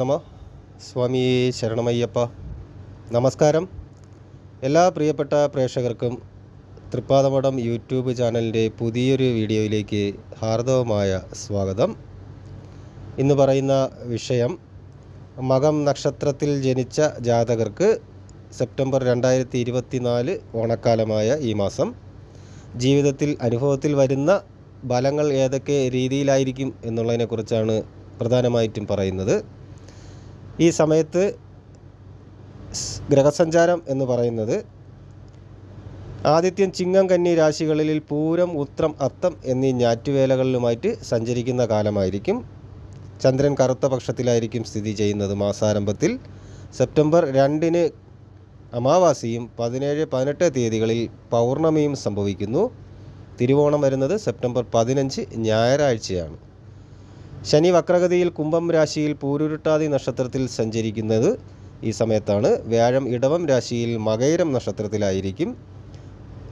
നമ സ്വാമി ശരണമയ്യപ്പ. നമസ്കാരം. എല്ലാ പ്രിയപ്പെട്ട പ്രേക്ഷകർക്കും തൃപ്പാദമഠം യൂട്യൂബ് ചാനലിന്റെ പുതിയൊരു വീഡിയോയിലേക്ക് ഹാർദവമായ സ്വാഗതം. ഇന്ന് പറയുന്ന വിഷയം മകം നക്ഷത്രത്തിൽ ജനിച്ച ജാതകർക്ക് സെപ്റ്റംബർ രണ്ടായിരത്തി ഇരുപത്തിനാല് ഓണക്കാലമായ ഈ മാസം. ജീവിതത്തിൽ അനുഭവത്തിൽ വരുന്ന ഫലങ്ങൾ ഏതൊക്കെ രീതിയിലായിരിക്കും എന്നുള്ളതിനെക്കുറിച്ചാണ് പ്രധാനമായിട്ടും പറയുന്നത്. ഈ സമയത്ത് ഗ്രഹസഞ്ചാരം എന്ന് പറയുന്നത് ആദിത്യം ചിങ്ങം കന്നി രാശികളിൽ പൂരം ഉത്രം അത്തം എന്നീ ഞാറ്റുവേലകളിലുമായിട്ട് സഞ്ചരിക്കുന്ന കാലമായിരിക്കും. ചന്ദ്രൻ കറുത്ത പക്ഷത്തിലായിരിക്കും സ്ഥിതി ചെയ്യുന്നത് മാസാരംഭത്തിൽ. സെപ്റ്റംബർ രണ്ടിന് അമാവാസിയും പതിനേഴ് പതിനെട്ട് തീയതികളിൽ പൗർണമിയും സംഭവിക്കുന്നു. തിരുവോണം വരുന്നത് സെപ്റ്റംബർ പതിനഞ്ച് ഞായറാഴ്ചയാണ്. ശനി വക്രഗതിയിൽ കുംഭം രാശിയിൽ പൂരുരുട്ടാതി നക്ഷത്രത്തിൽ സഞ്ചരിക്കുന്നത് ഈ സമയത്താണ്. വ്യാഴം ഇടവം രാശിയിൽ മകൈരം നക്ഷത്രത്തിലായിരിക്കും.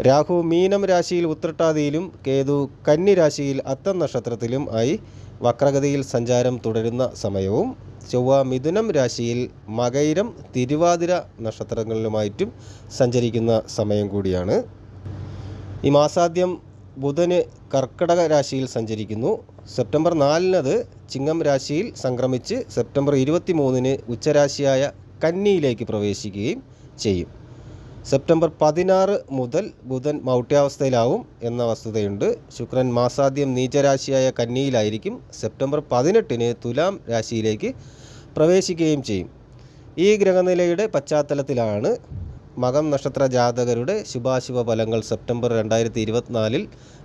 രാഹു മീനം രാശിയിൽ ഉത്രട്ടാതിയിലും കേതു കന്നി രാശിയിൽ അത്തം നക്ഷത്രത്തിലും ആയി വക്രഗതിയിൽ സഞ്ചാരം തുടരുന്ന സമയവും ചൊവ്വ മിഥുനം രാശിയിൽ മകൈരം തിരുവാതിര നക്ഷത്രങ്ങളിലുമായിട്ടും സഞ്ചരിക്കുന്ന സമയം കൂടിയാണ്. ഈ മാസാദ്യം ബുധന് കർക്കിടക രാശിയിൽ സഞ്ചരിക്കുന്നു. സെപ്റ്റംബർ നാലിനത് ചിങ്ങം രാശിയിൽ സംക്രമിച്ച് സെപ്റ്റംബർ ഇരുപത്തി മൂന്നിന് ഉച്ചരാശിയായ കന്നിയിലേക്ക് പ്രവേശിക്കുകയും ചെയ്യും. സെപ്റ്റംബർ പതിനാറ് മുതൽ ബുധൻ മൗട്ട്യാവസ്ഥയിലാവും എന്ന വസ്തുതയുണ്ട്. ശുക്രൻ മാസാദ്യം നീചരാശിയായ കന്നിയിലായിരിക്കും. സെപ്റ്റംബർ പതിനെട്ടിന് തുലാം രാശിയിലേക്ക് പ്രവേശിക്കുകയും ചെയ്യും. ഈ ഗ്രഹനിലയുടെ പശ്ചാത്തലത്തിലാണ് മകം നക്ഷത്ര ജാതകരുടെ ശുഭാശുഭ ഫലങ്ങൾ സെപ്റ്റംബർ രണ്ടായിരത്തി ഇരുപത്തിനാലിൽ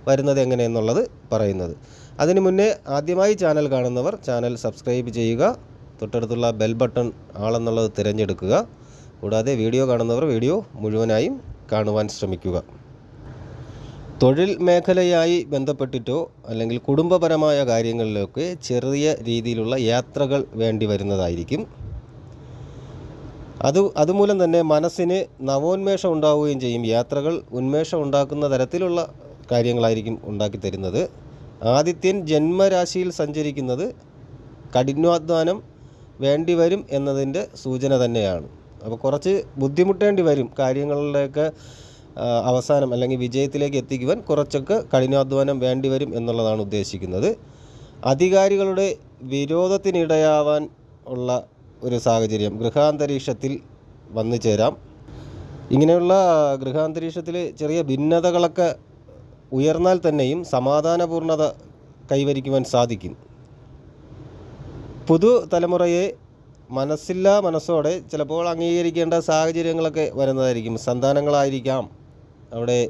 വരുന്നത് എങ്ങനെയെന്നുള്ളത് പറയുന്നത്. അതിനു മുന്നേ ആദ്യമായി ചാനൽ കാണുന്നവർ ചാനൽ സബ്സ്ക്രൈബ് ചെയ്യുക തൊട്ടടുത്തുള്ള ബെൽ ബട്ടൺ ആളെന്നുള്ളത് തിരഞ്ഞെടുക്കുക. കൂടാതെ വീഡിയോ കാണുന്നവർ വീഡിയോ മുഴുവനായും കാണുവാൻ ശ്രമിക്കുക. തൊഴിൽ മേഖലയായി ബന്ധപ്പെട്ടിട്ടോ അല്ലെങ്കിൽ കുടുംബപരമായ കാര്യങ്ങളിലൊക്കെ ചെറിയ രീതിയിലുള്ള യാത്രകൾ വേണ്ടി വരുന്നതായിരിക്കും. അത് അതുമൂലം തന്നെ മനസ്സിന് നവോന്മേഷം ഉണ്ടാവുകയും ചെയ്യും. യാത്രകൾ ഉന്മേഷം ഉണ്ടാക്കുന്ന തരത്തിലുള്ള കാര്യങ്ങളായിരിക്കും ഉണ്ടാക്കി തരുന്നത്. ആദിത്യൻ ജന്മരാശിയിൽ സഞ്ചരിക്കുന്നത് കഠിനാധ്വാനം വേണ്ടി വരും എന്നതിന്റെ സൂചന തന്നെയാണ്. അപ്പോൾ കുറച്ച് ബുദ്ധിമുട്ടേണ്ടി വരും. കാര്യങ്ങളുടെയൊക്കെ അവസാനം അല്ലെങ്കിൽ വിജയത്തിലേക്ക് എത്തിക്കുവാൻ കുറച്ചൊക്കെ കഠിനാധ്വാനം വേണ്ടി വരും എന്നുള്ളതാണ് ഉദ്ദേശിക്കുന്നത്. അധികാരികളുടെ വിരോധത്തിനിടയാവാൻ ഉള്ള ഒരു സാഹചര്യം. ഗൃഹാന്തരീക്ഷത്തിൽ വന്നു ചേരാം. ഇങ്ങനെയുള്ള ഗൃഹാന്തരീക്ഷത്തിൽ ചെറിയ ഭിന്നതകളൊക്കെ ഉയർന്നാൽ തന്നെയും സമാധാനപൂർണത കൈവരിക്കുവാൻ സാധിക്കും. പുതു തലമുറയെ മനസ്സില്ലാ മനസ്സോടെ ചിലപ്പോൾ അംഗീകരിക്കേണ്ട സാഹചര്യങ്ങളൊക്കെ വരുന്നതായിരിക്കും. സന്താനങ്ങളായിരിക്കാം. അവിടെ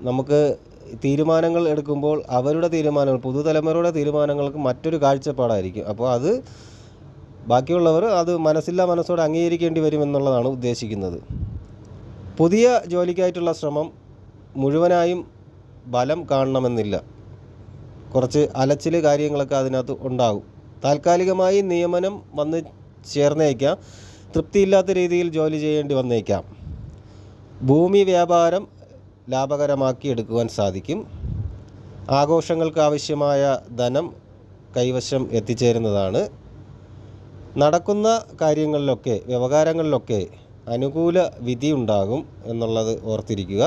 നമുക്ക് തീരുമാനങ്ങൾ എടുക്കുമ്പോൾ അവരുടെ തീരുമാനങ്ങൾ പുതുതലമുറയുടെ തീരുമാനങ്ങൾക്ക് മറ്റൊരു കാഴ്ചപ്പാടായിരിക്കും. അപ്പോൾ അത് ബാക്കിയുള്ളവർ അത് മനസ്സില്ലാ മനസ്സോടെ അംഗീകരിക്കേണ്ടി വരുമെന്നുള്ളതാണ് ഉദ്ദേശിക്കുന്നത്. പുതിയ ജോലിക്കായിട്ടുള്ള ശ്രമം മുഴുവനായും ബലം കാണണമെന്നില്ല. കുറച്ച് അലച്ചിൽ കാര്യങ്ങളൊക്കെ അതിനകത്ത് ഉണ്ടാകും. താൽക്കാലികമായി നിയമനം വന്ന് ചേർന്നേക്കാം. തൃപ്തിയില്ലാത്ത രീതിയിൽ ജോലി ചെയ്യേണ്ടി വന്നേക്കാം. ഭൂമി വ്യാപാരം ലാഭകരമാക്കി എടുക്കുവാൻ സാധിക്കും. ആഘോഷങ്ങൾക്ക് ആവശ്യമായ ധനം കൈവശം എത്തിച്ചേരുന്നതാണ് നടക്കുന്ന കാര്യങ്ങളിലൊക്കെ വ്യവഹാരങ്ങളിലൊക്കെ അനുകൂല വിധി ഉണ്ടാകും എന്നുള്ളത് ഓർത്തിരിക്കുക.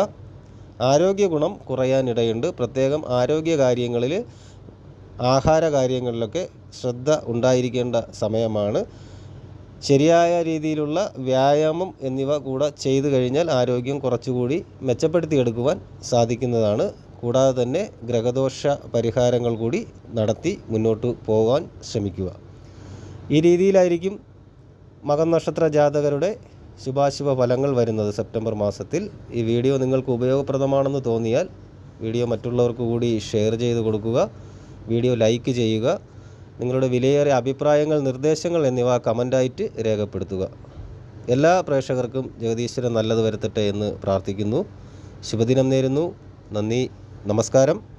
ആരോഗ്യ ഗുണം കുറയാനിടയുണ്ട്. പ്രത്യേകം ആരോഗ്യ കാര്യങ്ങളിൽ ആഹാര കാര്യങ്ങളിലൊക്കെ ശ്രദ്ധ ഉണ്ടായിരിക്കേണ്ട സമയമാണ്. ശരിയായ രീതിയിലുള്ള വ്യായാമം എന്നിവ കൂടെ ചെയ്തു കഴിഞ്ഞാൽ ആരോഗ്യം കുറച്ചുകൂടി മെച്ചപ്പെടുത്തിയെടുക്കുവാൻ സാധിക്കുന്നതാണ്. കൂടാതെ തന്നെ ഗ്രഹദോഷ പരിഹാരങ്ങൾ കൂടി നടത്തി മുന്നോട്ട് പോകാൻ ശ്രമിക്കുക. ഈ രീതിയിലായിരിക്കും മകം നക്ഷത്ര ജാതകരുടെ ശുഭാശുഭ ഫലങ്ങൾ വരുന്നത് സെപ്റ്റംബർ മാസത്തിൽ. ഈ വീഡിയോ നിങ്ങൾക്ക് ഉപയോഗപ്രദമാണെന്ന് തോന്നിയാൽ വീഡിയോ മറ്റുള്ളവർക്ക് കൂടി ഷെയർ ചെയ്ത് കൊടുക്കുക വീഡിയോ ലൈക്ക് ചെയ്യുക നിങ്ങളുടെ വിലയേറിയ അഭിപ്രായങ്ങൾ നിർദ്ദേശങ്ങൾ എന്നിവ കമന്റായിട്ട് രേഖപ്പെടുത്തുക. എല്ലാ പ്രേക്ഷകർക്കും ജഗദീശ്വരൻ നല്ലത് വരുത്തട്ടെ എന്ന് പ്രാർത്ഥിക്കുന്നു. ശുഭദിനം നേരുന്നു. നന്ദി. നമസ്കാരം.